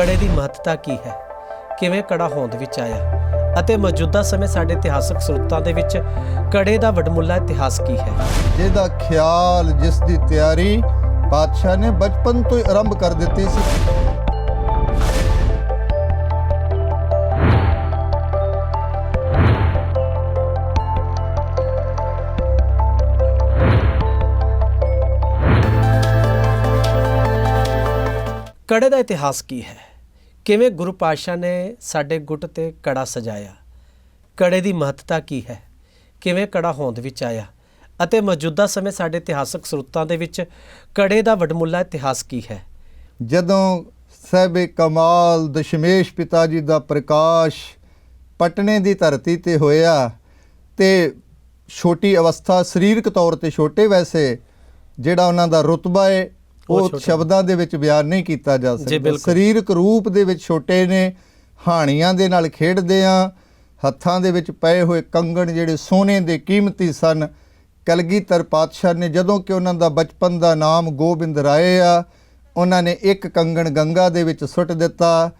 ਕੜੇ ਦੀ ਮਹੱਤਤਾ ਕੀ ਹੈ? ਕਿਵੇਂ ਕੜਾ ਹੋਂਦ ਵਿੱਚ ਆਇਆ? ਅਤੇ ਮੌਜੂਦਾ ਸਮੇਂ ਸਾਡੇ ਇਤਿਹਾਸਕ ਸਰੋਤਾਂ ਦੇ ਵਿੱਚ ਕੜੇ ਦਾ ਵਡਮੁੱਲਾ ਇਤਿਹਾਸ ਕੀ ਹੈ? ਜਿਹਦਾ ਖਿਆਲ ਜਿਸ ਦੀ ਤਿਆਰੀ ਬਾਦਸ਼ਾਹ ਨੇ ਬਚਪਨ ਤੋਂ ਹੀ ਆਰੰਭ ਕਰ ਦਿੱਤੀ ਸੀ। ਕੜੇ ਦਾ ਇਤਿਹਾਸ ਕੀ ਹੈ? ਕਿਵੇਂ ਗੁਰੂ ਪਾਤਸ਼ਾਹ ਨੇ ਸਾਡੇ ਗੁੱਟ ਤੇ ਕੜਾ ਸਜਾਇਆ? ਕੜੇ ਦੀ ਮਹੱਤਤਾ ਕੀ ਹੈ? ਕਿਵੇਂ ਕੜਾ ਹੋਂਦ ਵਿੱਚ ਆਇਆ? ਅਤੇ ਮੌਜੂਦਾ ਸਮੇਂ ਸਾਡੇ ਇਤਿਹਾਸਕ ਸਰੋਤਾਂ ਦੇ ਵਿੱਚ ਕੜੇ ਦਾ ਵਡਮੁੱਲਾ ਇਤਿਹਾਸ ਕੀ ਹੈ? ਜਦੋਂ ਸਹਿਬੇ ਕਮਾਲ ਦਸ਼ਮੇਸ਼ ਪਿਤਾ ਜੀ ਦਾ ਪ੍ਰਕਾਸ਼ ਪਟਨੇ ਦੀ ਧਰਤੀ ਤੇ ਹੋਇਆ ਤੇ ਛੋਟੀ ਅਵਸਥਾ ਸਰੀਰਕ ਤੌਰ ਤੇ ਛੋਟੇ ਵੈਸੇ ਜਿਹੜਾ ਉਹਨਾਂ ਦਾ ਰੁਤਬਾ ਹੈ ਉਹ। ਸ਼ਬਦਾਂ ਦੇ ਵਿੱਚ ਬਿਆਨ ਨਹੀਂ ਕੀਤਾ ਜਾ ਸਕਦਾ। ਸਰੀਰਕ ਰੂਪ ਦੇ ਵਿੱਚ ਛੋਟੇ ਨੇ ਹਾਣੀਆਂ ਦੇ ਨਾਲ ਖੇਡਦੇ ਆ ਹੱਥਾਂ ਦੇ ਵਿੱਚ ਪਏ ਹੋਏ ਕੰਗਣ ਜਿਹੜੇ ਸੋਨੇ ਦੇ ਕੀਮਤੀ ਸਨ। ਕਲਗੀਧਰ ਪਾਤਸ਼ਾਹ ਨੇ ਜਦੋਂ ਕਿ ਉਹਨਾਂ ਦਾ ਬਚਪਨ ਦਾ ਨਾਮ ਗੋਬਿੰਦ ਰਾਏ ਆ ਉਹਨਾਂ ਨੇ ਇੱਕ ਕੰਗਣ ਗੰਗਾ ਦੇ ਵਿੱਚ ਸੁੱਟ ਦਿੱਤਾ।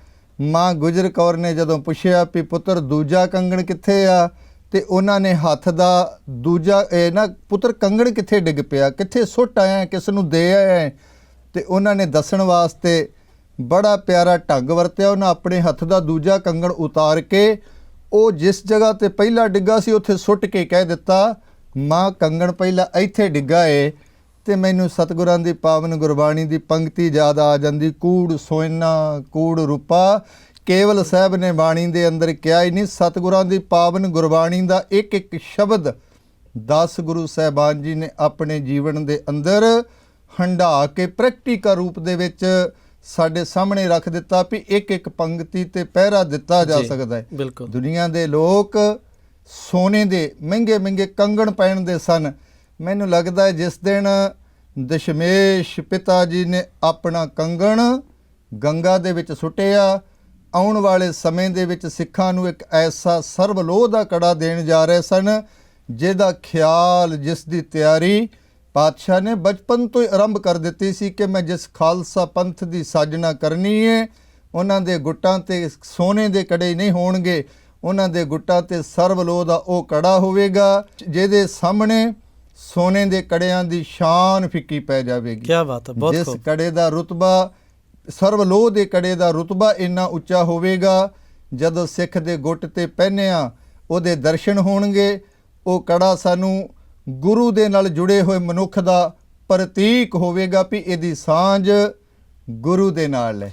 ਮਾਂ ਗੁਜਰ ਕੌਰ ਨੇ ਜਦੋਂ ਪੁੱਛਿਆ ਵੀ ਪੁੱਤਰ ਦੂਜਾ ਕੰਗਣ ਕਿੱਥੇ ਆ ਤੇ ਉਹਨਾਂ ਨੇ ਹੱਥ ਦਾ ਦੂਜਾ ਇਹ ਨਾ ਪੁੱਤਰ ਕੰਗਣ ਕਿੱਥੇ ਡਿੱਗ ਪਿਆ? ਕਿੱਥੇ ਸੁੱਟ ਆਇਆ? ਕਿਸ ਨੂੰ ਦੇ ਆਇਆ ਤੇ ਉਹਨਾਂ ਨੇ ਦੱਸਣ ਵਾਸਤੇ ਬੜਾ ਪਿਆਰਾ ਢੰਗ ਵਰਤਿਆ। ਉਹਨਾਂ ਆਪਣੇ ਹੱਥ ਦਾ ਦੂਜਾ ਕੰਗਣ ਉਤਾਰ ਕੇ ਉਹ ਜਿਸ ਜਗ੍ਹਾ ਤੇ ਪਹਿਲਾ ਡਿੱਗਾ ਸੀ, ਉੱਥੇ ਸੁੱਟ ਕੇ ਕਹਿ ਦਿੱਤਾ, ਮਾਂ, ਕੰਗਣ ਪਹਿਲਾਂ ਇੱਥੇ ਡਿੱਗਾ ਏ ਤੇ ਮੈਨੂੰ ਸਤਿਗੁਰਾਂ ਦੀ ਪਾਵਨ ਗੁਰਬਾਣੀ ਦੀ ਪੰਕਤੀ ਯਾਦ ਆ ਜਾਂਦੀ। ਕੂੜ ਸੋਇਨਾ, ਕੂੜ ਰੂਪਾ, ਕੇਵਲ ਸਾਹਿਬ ਨੇ ਬਾਣੀ ਦੇ ਅੰਦਰ ਕਿਹਾ ਹੀ ਨਹੀਂ, ਸਤਿਗੁਰਾਂ ਦੀ ਪਾਵਨ ਗੁਰਬਾਣੀ ਦਾ ਇੱਕ ਇੱਕ ਸ਼ਬਦ 10 ਗੁਰੂ ਸਾਹਿਬਾਨ ਜੀ ਨੇ ਆਪਣੇ ਜੀਵਨ ਦੇ ਅੰਦਰ ਹੰਢਾ ਕੇ ਪ੍ਰੈਕਟੀਕਲ ਰੂਪ ਦੇ ਵਿੱਚ ਸਾਡੇ ਸਾਹਮਣੇ ਰੱਖ ਦਿੱਤਾ ਵੀ ਇੱਕ ਇੱਕ ਪੰਕਤੀ ਤੇ ਪਹਿਰਾ ਦਿੱਤਾ ਜਾ ਸਕਦਾ ਹੈ। ਦੁਨੀਆ ਦੇ ਲੋਕ ਸੋਨੇ ਦੇ ਮਹਿੰਗੇ ਮਹਿੰਗੇ ਕੰਗਣ ਪਹਿਨਦੇ ਸਨ। ਮੈਨੂੰ ਲੱਗਦਾ ਹੈ ਜਿਸ ਦਿਨ ਦਸ਼ਮੇਸ਼ ਪਿਤਾ ਜੀ ਨੇ ਆਪਣਾ ਕੰਗਣ ਗੰਗਾ ਦੇ ਵਿੱਚ ਸੁੱਟਿਆ ਆਉਣ ਵਾਲੇ ਸਮੇਂ ਦੇ ਵਿੱਚ ਸਿੱਖਾਂ ਨੂੰ ਇੱਕ ਐਸਾ ਸਰਬਲੋਹ ਦਾ ਕੜਾ ਦੇਣ ਜਾ ਰਹੇ ਸਨ ਜਿਹਦਾ ਖਿਆਲ ਜਿਸ ਦੀ ਤਿਆਰੀ ਪਾਤਸ਼ਾਹ ਨੇ ਬਚਪਨ ਤੋਂ ਹੀ ਆਰੰਭ ਕਰ ਦਿੱਤੀ ਸੀ ਕਿ ਮੈਂ ਜਿਸ ਖਾਲਸਾ ਪੰਥ ਦੀ ਸਾਜਨਾ ਕਰਨੀ ਹੈ ਉਹਨਾਂ ਦੇ ਗੁੱਟਾਂ ਤੇ ਸੋਨੇ ਦੇ ਕੜੇ ਨਹੀਂ ਹੋਣਗੇ ਉਹਨਾਂ ਦੇ ਗੁੱਟਾਂ ਤੇ ਸਰਬਲੋਹ ਦਾ ਉਹ ਕੜਾ ਹੋਵੇਗਾ ਜਿਹਦੇ ਸਾਹਮਣੇ ਸੋਨੇ ਦੇ ਕੜਿਆਂ ਦੀ ਸ਼ਾਨ ਫਿੱਕੀ ਪੈ ਜਾਵੇਗੀ। ਕੀ ਬਾਤ ਹੈ ਬਹੁਤ ਜਿਸ ਕੜੇ ਦਾ ਰੁਤਬਾ ਸਰਵਲੋਹ ਦੇ ਕੜੇ ਦਾ ਰੁਤਬਾ ਇੰਨਾ ਉੱਚਾ ਹੋਵੇਗਾ ਜਦੋਂ ਸਿੱਖ ਦੇ ਗੁੱਟ ਤੇ ਪਹਿਨਿਆ ਉਹਦੇ ਦਰਸ਼ਨ ਹੋਣਗੇ ਉਹ ਕੜਾ ਸਾਨੂੰ ਗੁਰੂ ਦੇ ਨਾਲ ਜੁੜੇ ਹੋਏ ਮਨੁੱਖ ਦਾ ਪ੍ਰਤੀਕ ਹੋਵੇਗਾ ਵੀ ਇਹਦੀ ਸਾਂਝ ਗੁਰੂ ਦੇ ਨਾਲ ਹੈ।